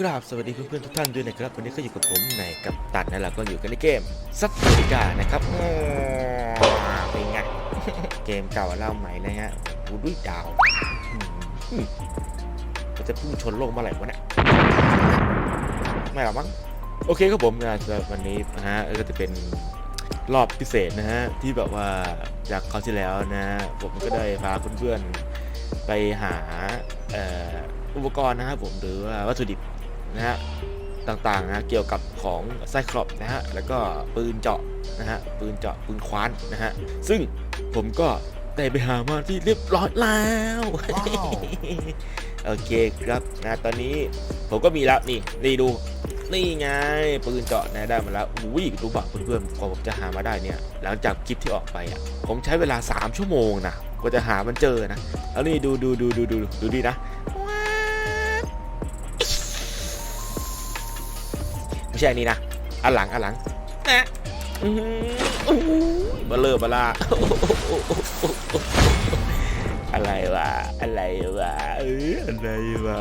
กราบสวัสดีเพื่อนๆทุกท่านด้วยนะครับ วันนี้ก็อยู่กับผมในกับตันนั่นแหละก็อยู่กันในเกมซัตติกานะครับเป็นไงเกมเก่าเล่าใหม่นะฮะกูด้วยดาวมันจะพุ่งชนโลกเมื่อไหร่วะเนี่ยไม่หรอกมั้งโอเคครับผมนะสำหรับวันนี้นะฮะก็จะเป็นรอบพิเศษนะฮะ ที่แบบว่าจากคราวที่แล้วนะ ผมก็ได้พาเพื่อนๆไปหาอุปกรณ์นะครับผมหรือว่าวัตถุดิบ นะฮะต่างๆนะเกี่ยวกับของไซคลอปนะฮะแล้วก็ปืนเจาะนะฮะปืนเจาะปืนคว้านนะฮะซึ่งผมก็ได้ไปหามาที่เรียบร้อยแล้วโอเคครับนะตอนนี้ผมก็มีแล้วนี่นี่ดูนี่ไงปืนเจาะนะได้มาแล้วอุ้ยรู้ป่ะเพื่อนๆกว่าผมจะหามาได้เนี่ย หลังจากคลิปที่ออกไปอะผมใช้เวลา 3 ชั่วโมงนะกว่าจะหามันเจอนะแล้วนี่ดูดูดูดูดูดูดีนะ ช่อันนี้นะอันหลังอันหลังนะอื้อหือโอ้โหมาเริ่มมาละอะไรวะอะไรวะเอออะไรวะ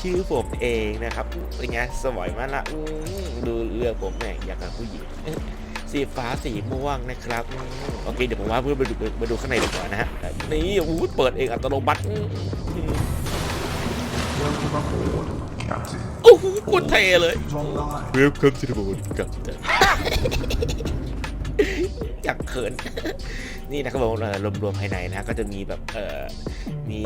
ชื่อผมเองนะครับเป็นไงสวยมากละอื้อดูเรือผมแม่งอยากกับผู้หญิงสีฟ้าสีม่วงนะครับอืมโอเคเดี๋ยวผมว่าเพื่อนมาดูมาดูข้างในดีกว่านะฮะนี่อู้เปิดเองอัตโนมัติ อื้อหือ Welcome aboard, Captain. โอ้โหโคตรเท่เลย It's online. Welcome to the moon กับอยากเขิน นี่นะครับผมเอ่อรวมๆภายในนะฮะก็จะมีแบบเอ่อมี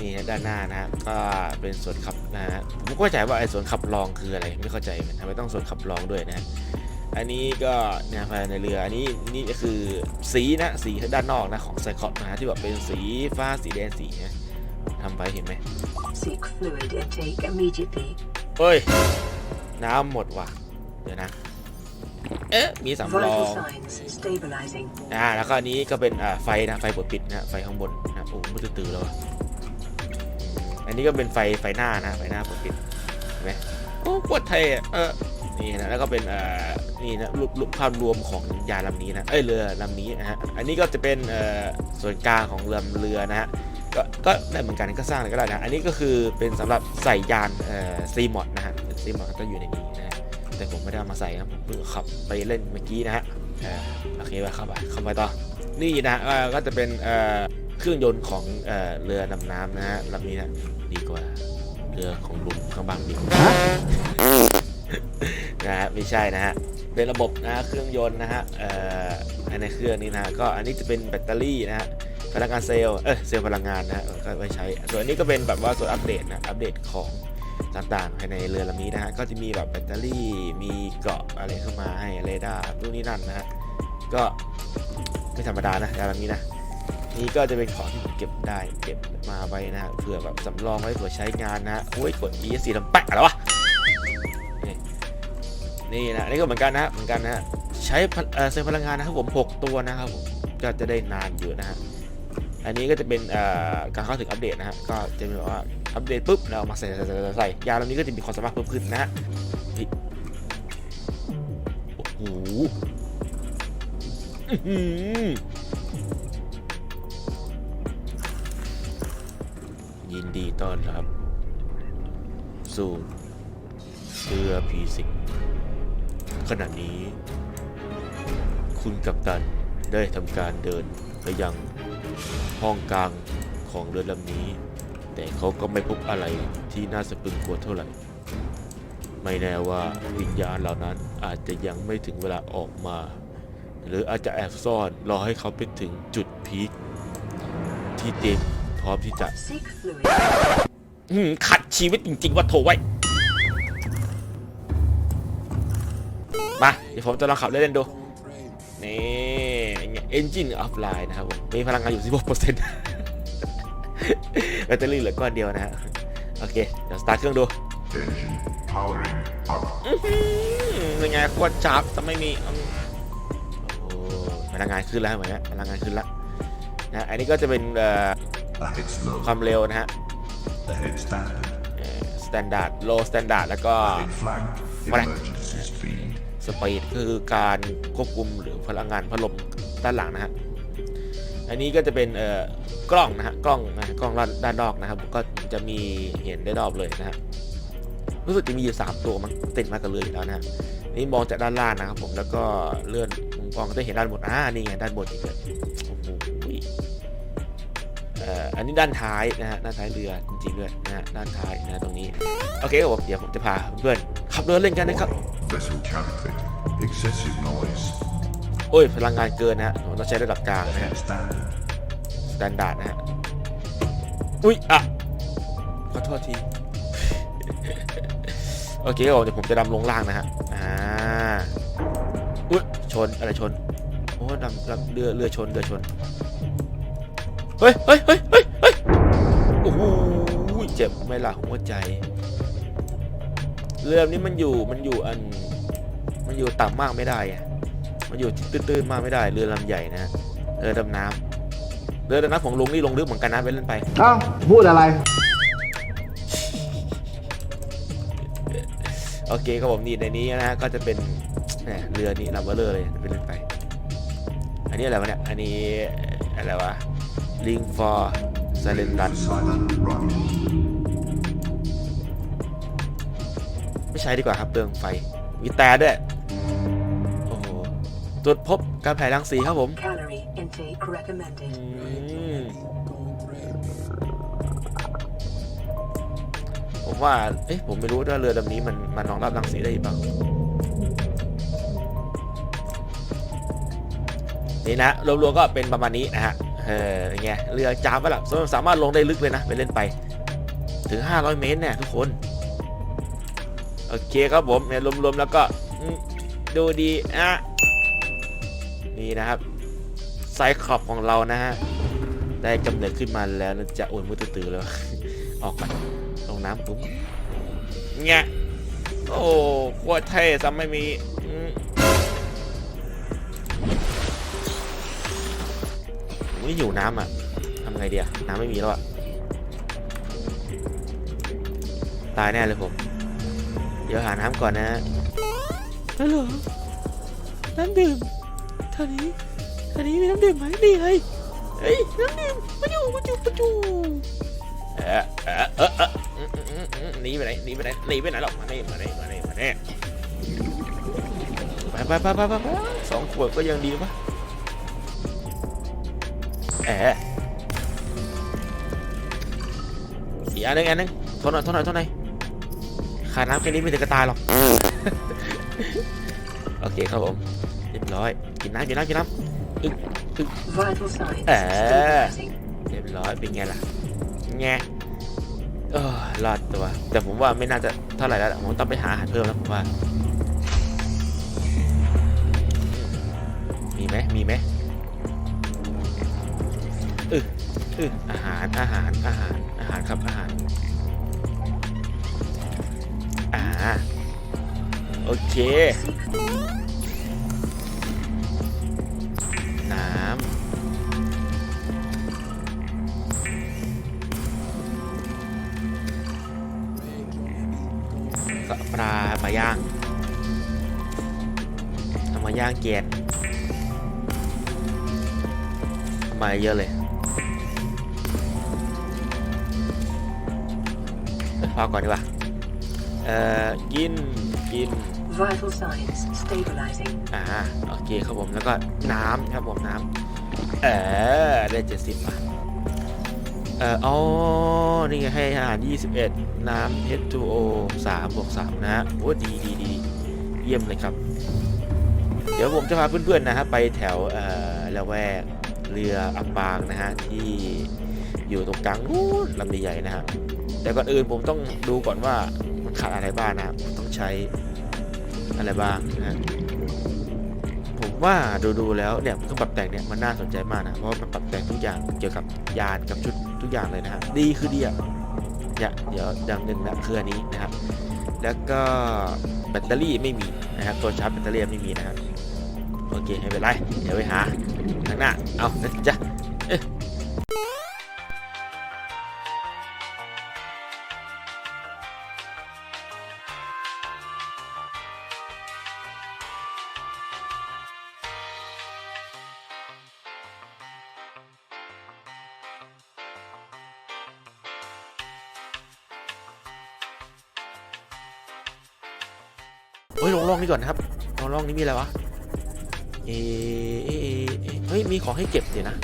นี่ฮะด้านหน้านะฮะก็เป็นส่วนขับนะฮะผมก็เข้าใจว่าไอ้ส่วนขับรองคืออะไรไม่เข้าใจเหมือนกันทำไมต้องส่วนขับรองด้วยนะฮะอันนี้ก็เนี่ยภายในเรืออันนี้นี่ก็คือสีนะสีด้านนอกนะของไซคอปนะฮะที่แบบเป็นสีฟ้าสีแดงสีนะทำไปเห็นไหม Seek fluid intake immediately. เฮ้ย น้ำหมดว่ะ เดี๋ยวนะ เอ๊ะ มีสำรอง Vital signs stabilizing. อ่าแล้วก็อันนี้ก็เป็นอ่าไฟนะ ไฟเปิดปิดนะ ไฟข้างบนนะโอ้มืดตื่นแล้วอะอันนี้ก็เป็นไฟไฟหน้านะ ไฟหน้าเปิดปิดเห็นไหมโอ้โคตรเท่อะเออนี่นะแล้วก็เป็นอ่านี่นะรูปรูปภาพรวมของยานลำนี้นะ เอ้ยเรือลำนี้นะฮะ อันนี้ก็จะเป็นเอ่อส่วนกลางของเรือเรือนะฮะ ก็ก็ได้เหมือนกันก็สร้างอะไรก็ได้นะ อันนี้ก็คือเป็นสำหรับใส่ยานเอ่อซีมอดนะฮะซีมอดก็อยู่ในนี้นะฮะแต่ผมไม่ได้ามาใส่นะผมเพิ่งขับไปเล่นเมื่อกี้นะฮะโอเคไปเข้าไปเข้าไปต่อ นี่นะก็จะเป็นเอ่อเครื่องยนต์ของเอ่อเรือนำน้ำนะฮะลำนี้นะดีกว่าเรือของลุงข้างบางดีกว่านะฮะไม่ใช่นะฮะเป็นระบบนะฮะเครื่องยนต์นะฮะเอ่อในเครื่องนี้นะก็อันนี้จะเป็นแบตเตอรี่นะฮะ พลังงานเซลล์ เออเซลล์พลังงานนะฮะก็ไว้ใช้ ส่วนนี้ก็เป็นแบบว่าส่วนอัปเดตนะอัปเดตของต่างๆภายในเรือลำนี้นะฮะ ก็จะมีแบบแบตเตอรี่ มีเกาะอะไรเข้ามาให้เรดาร์นู่นนี่นั่นนะฮะ ก็ไม่ธรรมดานะเรือลำนี้นะ นี่ก็จะเป็นของที่ผมเก็บได้เก็บมาไว้นะฮะ เผื่อแบบสำรองไว้เผื่อใช้งานนะฮะโอ้ยกด E สีลำแปะแล้ววะ นี่นะนี่ก็เหมือนกันนะเหมือนกันนะใช้เอ่อเซลล์พลังงานนะครับผม 6 ตัวนะครับผมก็จะได้นานอยู่นะฮะ อันนี้ก็จะเป็นการเข้าถึงอัปเดตนะฮะก็จะมีแบบว่าอัปเดตปุ๊บเราเอามาใส่ใส่ใส่ใส่ใสยาลำนี้ก็จะมีความสามารถเพิ่มขึ้นนะฮะโอ้โหยินดีต้อนรับ สู่เรือพีสิกขณะนี้ คุณกัปตันได้ทำการเดินไปยัง ห้องกลางของเรือลำนี้ แต่เขาก็ไม่พบอะไรที่น่าสะพรึงกลัวเท่าไหร่ ไม่แน่ว่าวิญญาณเหล่านั้นอาจจะยังไม่ถึงเวลาออกมา หรืออาจจะแอบซ่อนรอให้เขาไปถึงจุดพีคที่เต็มพร้อมที่จะขัดชีวิตจริง ๆ ว่าโถไว้ มา เดี๋ยวผมจะลองขับเล่นๆดู นี่ Engine offline นะครับผมมีพลังงานอยู่ 16%แบตเตอรี่เหลือก้อนเดียวนะฮะโอเค เดี๋ยวสตาร์ทเครื่องดู Engine powering up. อื้อหือเป็นไงโคตรจับแต่ไม่มีอืมโอ้พลังงานขึ้นแล้วเหมือนกันพลังงานขึ้นแล้วนะอันนี้ก็จะเป็นเอ่อ Ahead slow. ความเร็วนะฮะ Ahead standard. standard low standard แล้วก็ Ahead flag. Flag. Emergency speed. สปีดคือการควบคุมหรือพลังงานพัดลม ด้านหลังนะฮะอันนี้ก็จะเป็นเอ่อกล้องนะฮะกล้องนะกล้องด้านด้านอกนะครับก็จะมีเห็นได้รอบเลยนะฮะรู้สึกจะมีอยู่สามตัวมันติดมากับเรืออยู่แล้วนะฮะนี่มองจากด้านล่างนะครับผมแล้วก็เลื่อนมุมกล้องก็จะเห็นด้านบนอ่านี่ไงด้านบนอีกเลยโอ้โหอันนี้ด้านท้ายนะฮะด้านท้ายเรือจริงๆด้วยนะฮะด้านท้ายนะตรงนี้โอเคครับผมเดี๋ยวผมจะพาเพื่อนขับเรือเล่นกันนะครับ โอ้ย พลังงานเกินนะฮะผมต้องใช้ระดับกลางนะฮะสแตนดาร์ดนะฮะ อุ้ย อะ ขอโทษที โอเคครับเดี๋ยวผมจะดำลงล่างนะฮะ อ่า อุ้ย ชน อะไรชน โอ้ดำดำเรือ เรือชน เรือชน เฮ้ยเฮ้ยเฮ้ยเฮ้ยเฮ้ยโอ้โหเจ็บไม่ละหัวใจ เรือนี้มันอยู่ มันอยู่อัน มันอยู่ต่ำมากไม่ได้อะ มันอยู่ที่ตื้นๆมากไม่ได้เรือลำใหญ่นะฮะเรือดำน้ำเรือดำน้ำของลุงนี่ลงลึกเหมือนกันนะไปเล่นไป เอ้าพูดอะไร โอเคครับผมนี่ในนี้นะฮะก็จะเป็นแหมเรือนี่ลำเบลเลอร์เลยไปเล่นไป อันนี้อะไรวะเนี่ยอันนี้อะไรวะ Ring for Silent Run Silent run. ไม่ใช้ดีกว่าครับเปลืองไฟ มีแต่ด้วยโอ้โห ตรวจพบการแผ่รังสีครับผม Calorie intake อื recommended. มผมว่า เอ๊ะผมไม่รู้ว่าเรือลำนี้มันมันรองรับรังสีได้หรือเปล่านี่นะรวมๆก็เป็นประมาณนี้นะฮะเออเป็นไงเรือจามไปละสามารถลงได้ลึกเลยนะไปเล่นไป ถึง 500 เมตรเนี่ยทุกคน โอเคครับผมเนี่ยรวมๆแล้วก็อืมดูดีอะ นี่นะครับไซคลอปของเรานะฮะได้กำเนิดขึ้นมาแล้วนะจะโอ้ยมือตื่นๆเลยออกมาลงน้ำปุ๊บเงี้ยโอ้โคตรเท่ซ้ำไม่มีอืมผมนี่อยู่น้ำอะทำไงเดียน้ำไม่มีแล้วอะตายแน่เลยผม เดี๋ยวหาน้ำก่อนนะฮัลโหลน้ำดื่ม ท่านี้ท่านี้มีน้ำดื่มไหมนี่ไงเฮ้ยน้ำดื่มมาอยู่มาอยู่มาอยู่เออเออเออเออหนีไปไหนหนีไปไหนหนีไปไหนหรอกมานี่มานี่มานี่มานี่ไปไปไปไปไปไปสองขวดก็ยังดีปะเอออีกอันนึงอันหนึงทนหน่อยทนหน่อยทนหน่อยขาดน้ำแค่นี้ไม่ถึงกระตายหรอก โอเคครับผม เรียบร้อย กินน้ำกินน้ำกินน้ Vital signs Eh. stabilizing. ำเรียบร้อยเป็นไงล่ะแงเออรอดตัว แต่ผมว่าไม่น่าจะเท่าไหร่แล้วล่ะผมต้องไปหาอาหารเพิ่มแล้วผมว่า มีไหมมีไหมเออเอออาหารอาหารอาหารอาหารครับอาหารอ่าโอเค น้ำก็ปลามาย่างเอามาย่างเกียนมาเยอะเลยเอ้ยพอก่อนดีกว่า เอ่อ กิน กิน Vital signs stabilizing. อ่าโอเคครับผมแล้วก็น้ำครับผมน้ำเออได้เจ็ดสิบอะเอออ๋อนี่ไงให้อาหาร21 น้ำ H2O 3บวก3นะฮะโอ้ดีดีดีเยี่ยมเลยครับ เดี๋ยวผมจะพาเพื่อนๆนะฮะไปแถวเอ่อละแวกเรืออับปางนะฮะที่อยู่ตรงกลางนู้นลำใหญ่ๆนะฮะแต่ก่อนอื่นผมต้องดูก่อนว่ามันขาดอะไรบ้างนะผมต้องใช้ อะไรบ้างนะฮะผมว่าดูๆแล้วเนี่ยเครื่องปรับแต่งเนี่ยมันน่าสนใจมากนะเพราะมันปรับแต่งทุกอย่างเกี่ยวกับยานกับชุดทุกอย่างเลยนะฮะดีคือดีอะเนี่ยเดี๋ยวดังหนึ่งนะคืออันนี้นะครับแล้วก็แบตเตอรี่ไม่มีนะครับตัวชาร์จแบตเตอรี่ไม่มีนะครับโอเคไม่เป็นไรเดี๋ยวไปหาข้างหน้าเอานะจ๊ะ ก่อนนะครับลงล่องนี้มีอะไรวะเอเอเอเฮ้ย มีของให้เก็บสินะ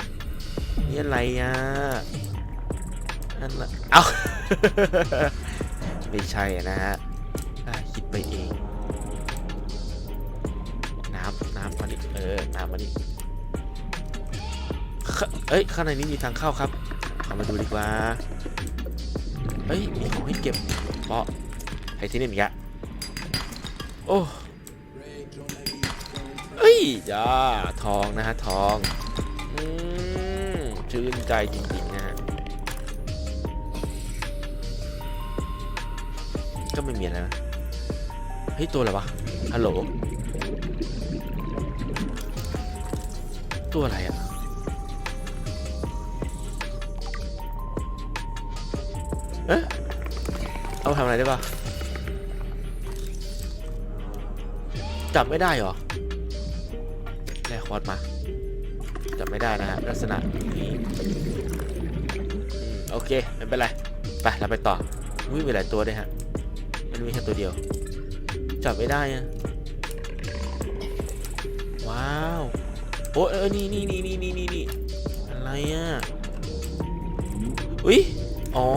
นี่อะไรอะอันละเอ้าไม่ใช่นะฮะคิดไปเอง น้ำน้ำมาดิเออ น้ำมาดิเอ้ย ข้างในนี้มีทางเข้าครับเข้ามาดูดีกว่าเฮ้ย มีของให้เก็บเพราะไอ้ที่นี่มีกะโอ้ จ้าทองนะฮะทองอืมชื่นใจจริงๆนะฮะก็ไม่มีอะไรนะเฮ้ยตัวอะไรวะฮัลโหลตัวอะไรอะเอ๊ะเอาทำอะไรได้ปะจับไม่ได้เหรอ คอดมาจับไม่ได้นะฮะลักษณะนี้โอเคไม่เป็นไรไปเราไปต่ออุ้ยมีหลายตัวด้วยฮะมันมีแค่ตัวเดียวจับไม่ได้อะว้าวโอ้เออนี่นี่นี่นี่นี่นี่นี่อะไรอะอุ้ยอ๋อ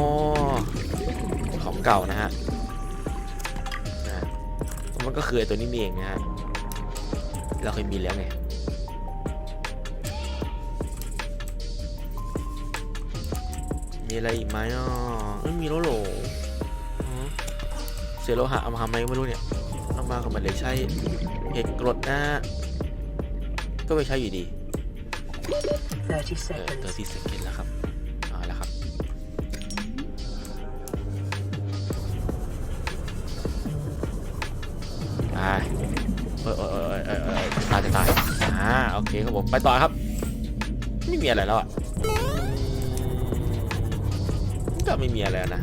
ของเก่านะฮะนะมันก็คือไอตัวนี้เองนะฮะเราเคยมีแล้วไง มีอะไรอีกไหมอะไม่มีแล้วเหรอฮะเสียโลหะเอามาทำไมก็ไม่รู้เนี่ยเอามากับมันเลยใช่เหตุกรดนะ ก็ไม่ใช่อยู่ดี30เออ seconds. เตอร์ที่เสร็จแล้วครับเอาละครับไปเอยเอยเอยเอยเอยตายจะตายอ่าโอเคครับผมไปต่อครับ ไม่มีอะไรแล้วอะ ก็ไม่มีอะไรนะ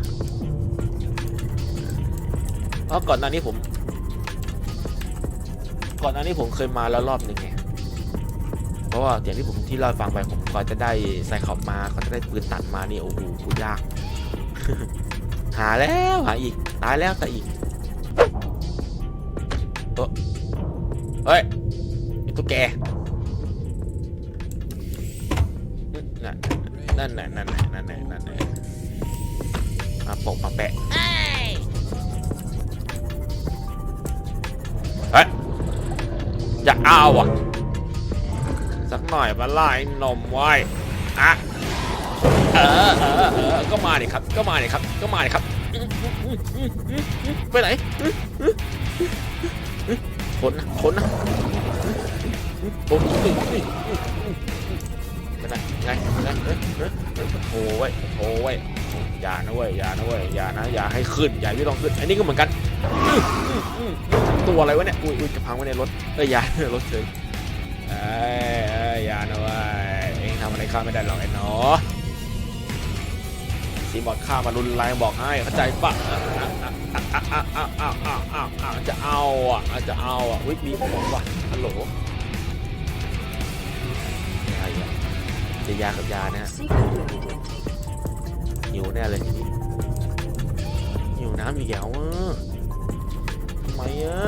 เพราะก่อนหน้านี้ผม ก่อนหน้านี้ผมเคยมาแล้วรอบหนึ่งไงเพราะว่าอย่างที่ผมที่เล่าฟังไปผมก็จะได้ใส่ขอบมาก็จะได้ปืนตัดมานี่โอ้โหยาก หาแล้วหาอีกตายแล้วแต่อีกเอ้อเฮ้ยไอ้ตุ๊กแกนั่นนั่นนั่นน่ะนั่นน่ะนั่นน่ะ มาโปะมาแปะเฮ้ยอย่าเอาอะ สักหน่อยมาไล่นมไว้อะเออเออเออก็มาดิครับ ก็มาดิครับ ก็มาดิครับ ไปไหนคนนะคนนะโอ้ยไปไหนไงไงโอ้ยโอ้ย อย่านะเว้ยอย่านะเว้ยอย่านะอย่าให้ขึ้นอย่าไม่ต้องขึ้นอันนี้ก็เหมือนกันตัวอะไรวะเนี่ยอุ้ยจะพังไว้ในรถเอ้ยอย่ารถเฉยเอ้ยอย่านะเว้ยเอ็งทำอะไรข้าไม่ได้หรอกไอ้หนอสีบอดข้ามารุนแรงบอกให้เข้าใจปะจะเอาอะจะเอาอะอุ้ยมีของว่ะฮัลโหลอะไรอ่จะยากับยานะ หิวแน่เลย หิวน้ำอีกแล้วอะทำไมอะ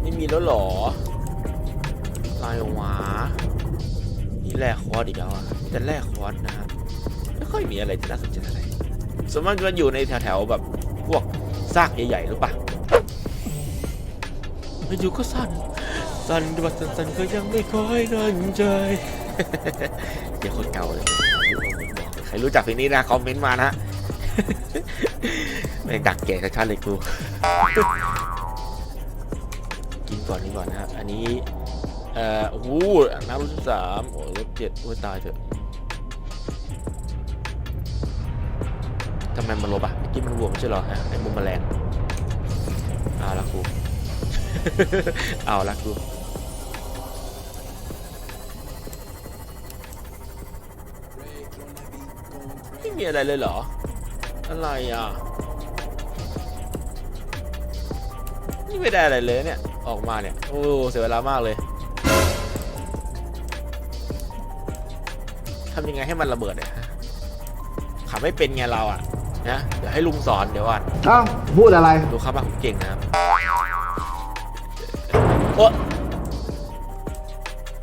ไม่มีแล้วหรอลายหวานี่แลกคอร์สอีกแล้วอะแต่แลกคอร์สนะฮะไม่ค่อยมีอะไรที่น่าสนใจอะไรส่วนมากจะอยู่ในแถวๆแบบพวกซากใหญ่ๆหรือปล่ามาอยู่ก็ สันสั่นบัดสันก็ยังไม่ค่อยนั่นใจเดี๋ยวคนเก่าเลยใครรู้จักเพลงนี้นะคอมเมนต์มานะไม่งดักแก่ชัดๆเลยกูกินก่อนนี้ก่อนนะอันนี้เอ่อโอ้โหน้ำรถสามโอ้ยรถเจ็ดโอ้ยตายเถอะทำไมมันลบอะเมื่อกี้มันบวกไม่ใช่เหรอฮะในมุมแมลงเอาละกู เอาละกู ม่มีอะไรเลยเหรอ อะไรอะ นี่ไม่ได้อะไรเลยเนี่ย ออกมาเนี่ย โอ้เสียเวลามากเลยทำยังไงให้มันระเบิดเนี่ยฮะขับไม่เป็นไงเราอะ นะ เดี๋ยวให้ลุงสอนเดี๋ยวก่อนเอ้าพูดอะไร ดูครับว่าผมเก่งนะครับโอ๊ะ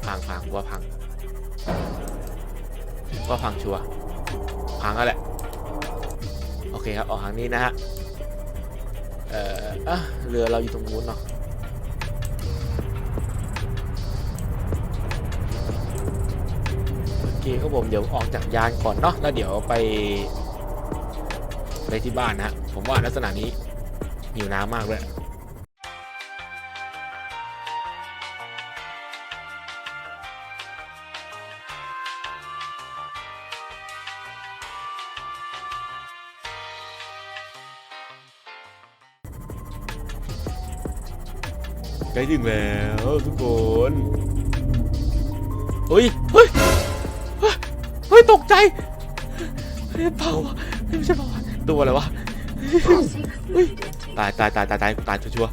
พังพังว่าพังว่าพังชัวร์ พังแล้วแหละ โอเคครับ ออกทางนี้นะฮะ เอ่ออะเรือเราอยู่ตรงนู้นเนาะอเคครับผมเดี๋ยวออกจากยานก่อนเนาะแล้วเดี๋ยวไป ไปที่บ้านนะฮะผมว่าลักษณะนี้หิวน้ำมากเลย ล้ถึงแล้วทุกคนเฮ้ย เฮ้ย เฮ้ย ตกใจเฮ้ยเปล่าไม่ใช่เป่าตัวอะไรวะตายตายตายตายตายตายชัวร์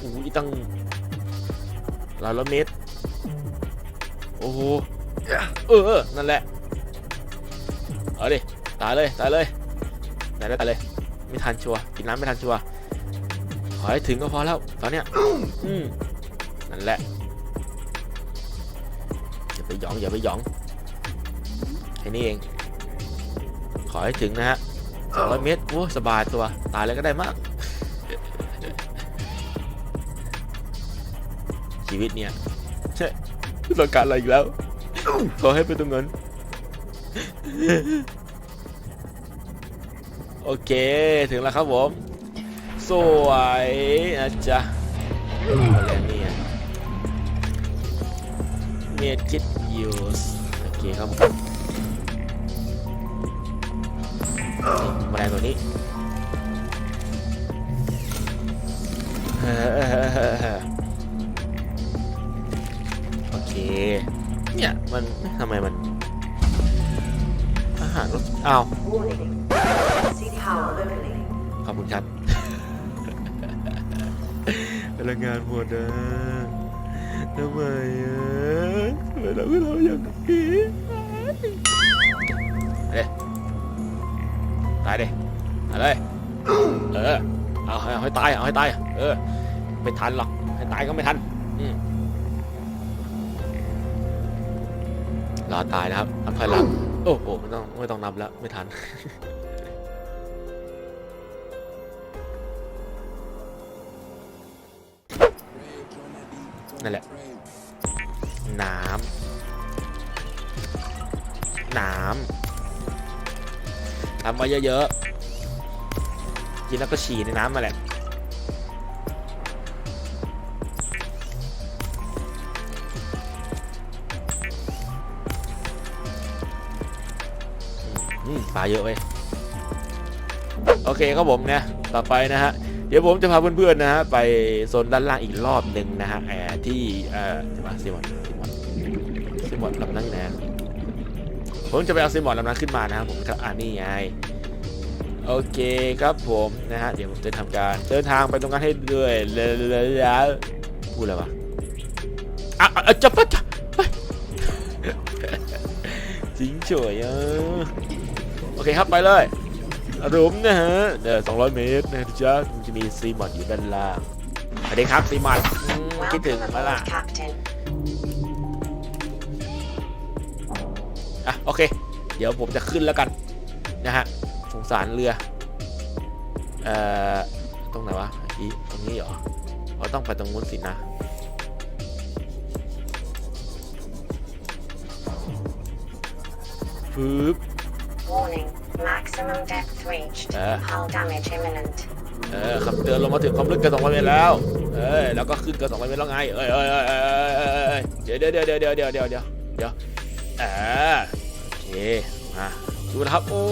อู้ยตั้งหลายร้อยเมตร โอ้โห เออเออนั่นแหละ เอาดิ ตายเลย ตายเลย ตายเลยตายเลย ไม่ทันชัวร์กินน้ำไม่ทันชัวร์ ขอให้ถึงก็พอแล้วตอนเนี้ยอืมนั่นแหละอย่าไปหยองอย่าไปหยองแค่นี้เอง ขอให้ถึงนะฮะสองร้อยเมตรโอ้สบายตัวตายเลยก็ได้มาก ชีวิตเนี่ยใช่ต้องการอะไรอีกแล้ว ขอให้เป็นตรงนั้นโอเค ถึงแล้วครับผม สวยนะจ๊ะอะไรเนี่ยเมดคิดยูสโอเคครับผมนี่แมลงตัวนี้โอเค เนี่ย มันทำไมมันอาหารรสอ้าว Warning. Emergency power locally. ขอบคุณครับพ ลังงานหมดอะทำไมอะทำไมเราไม่เราอย่างนี้เด้ตายดิตายเลยเออเอาให้ตายเอาให้ตายเออไม่ทันหรอกให้ตายก็ไม่ทันรอตายนะครับนับถอยหลังโอ้โหไม่ต้องไม่ต้องนับแล้วไม่ทัน ทำมาเยอะๆ กินแล้วก็ฉี่ในน้ำมาแหละปลาเยอะเว้ยโอเคครับผมเนี่ยต่อไปนะฮะเดี๋ยวผมจะพาเพื่อนๆนะฮะไปโซนด้านล่างอีกรอบหนึ่งนะฮะแอร์ที่เอ่อเดี๋ยวมาซีมอนซีมอนซีมอนลำนั้นอยู่ไหนะ ผมจะไปเอาซีมอนลำนั้นขึ้นมานะครับผมครับอ่านี่ไงโอเคครับผมนะฮะเดี๋ยวผมจะทำการเดินทางไปตรงนั้นให้ด้วยเลยแล้วพูดอะไรวะอะอะจับปะจับเฮ้ยจริงเฉยอะโอเคครับไปเลยอารมนะฮะเดี๋ยว200เมตรนะจ๊ะมันจะมีซีมอดอยู่ด้านล่างสวัสดีครับซีมอดอืมคิดถึงมาล่ะ อะโอเค เดี๋ยวผมจะขึ้นแล้วกันนะฮะสงสารเรือเอ่อตรงไหนวะอีตรงนี้เหรอเราต้องไปตรงนู้นสินะปึ๊บ Warning, maximum depth reached. Ah. Hull damage imminent. เออคำเตือนลงมาถึงความลึกเกิน200เมตรแล้ว เอ้ยแล้วก็ขึ้นเกิน200เมตรแล้วไงเอ้ยเอ้ยเอ้ยเอ้ยเอ้ยเอ้ยเอ้ยเดี๋ยวเดี๋ยวเดี๋ยวเดี๋ยวเดี๋ยวเดี๋ยวเดี๋ยวเดี๋ยวอ่าโอเค มาดูนะครับ โอ้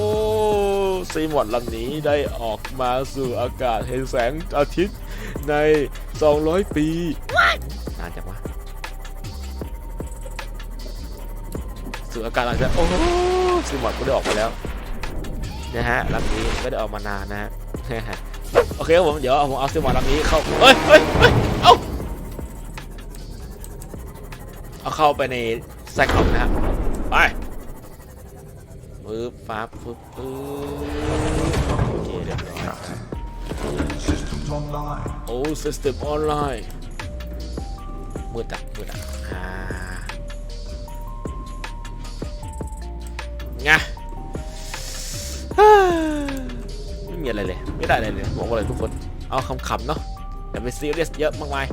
ซีมอดลำนี้ได้ออกมาสู่อากาศเห็นแสงอาทิตย์ใน 200 ปีนานจังวะสู่อากาศหลังจากโอ้ซีมอดก็ได้ออกมาแล้วนะฮะลำนี้ไม่ได้ออกมานานนะฮะโอเคครับผมเดี๋ยวเอาผมเอาซีมอดลำนี้เข้าเฮ้ยเฮ้ยเฮ้ยเอาเอาเข้าไปในไซคลอปนะฮะไปึบฟ้าปึ๊บปึ๊บโอเคเรียบร้อยโอ้ซิสเต็มออนไลน์มืดอะมืดอะอ่าไงฮ่าไม่มีอะไรเลย ไม่ได้อะไรเลยบอกว่าอะไรทุกคน เอาคำๆเนาะอย่าไปซีเรียสเยอะมากมาย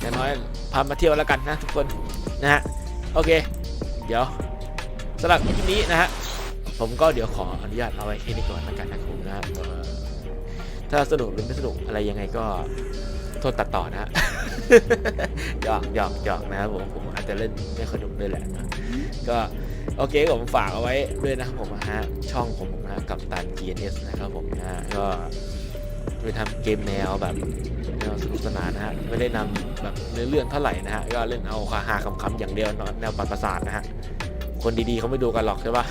อย่างน้อยพามาเที่ยวแล้วกันนะทุกคนนะฮะ โอเค เดี๋ยวสำหรับคลิปนี้นะฮะ ผมก็เดี๋ยวขออนุญาตเอาไว้แค่นี้ก่อนล้วกันนะครับนะถ้าสนุกหรือไม่สนุกอะไรยังไงก็โทษตัดต่อนะหยอกหยอกหยอกนะครับผมผมอาจจะเล่นไม่ค่อยดุด้วยแหละก็โอเคผมฝากเอาไว้ด้วยนะครับผมฮะช่องผมนะกับตัน GNS นะครับผมนะก็ไปทำเกมแนวแบบแนวสนุกสนานนะฮะไม่ได้นำแบบเนื้อเรื่องเท่าไหร่นะฮะก็เล่นเอาคาหาคำๆอย่างเดียวเนอะแนวปัดประสาทนะฮะ คนดีๆเขาไม่ดูกันหรอกใช่ปะ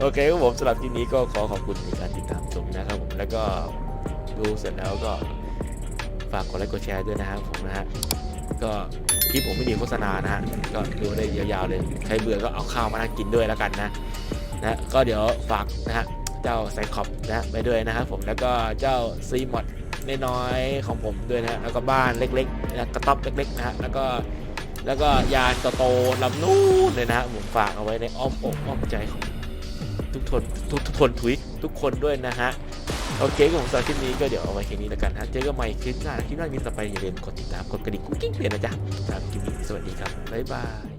โอเคครับผมสำหรับคลิปนี้ก็ขอขอบคุณในการติดตามชมนะครับผมแล้วก็ดูเสร็จแล้วก็ฝากกดไลค์กดแชร์ด้วยนะครับผมนะฮะก็คลิปผมไม่มีโฆษณานะฮะก็ดูได้ยาวๆเลยใครเบื่อก็เอาข้าวมานั่งกินด้วยแล้วกันนะนะก็เดี๋ยวฝากนะฮะเจ้าไซคอปนะไปด้วยนะครับผมแล้วก็เจ้าซีมอดน้อยๆของผมด้วยนะฮะแล้วก็บ้านเล็กๆนะกระต๊อบเล็กๆนะฮะแล้วก็ แล้วก็ยานโตๆลำนู้นเลยนะฮะผมฝากเอาไว้ในอ้อมอกอ้อมใจของทุกทนทุกทุกคนทุยทุกคนด้วยนะฮะ โอเคของสาคลิปนี้ก็เดี๋ยวเอาไว้แค่นี้แล้วกันฮะ เจอกันใหม่คลิปหน้าคลิปหน้ามีสไปอย่าลืมกดติดตามกดกระดิ่งกุ๊กกิ๊งเลยนะจ๊ะสำหรับคลิปนี้สวัสดีครับ บ๊ายบาย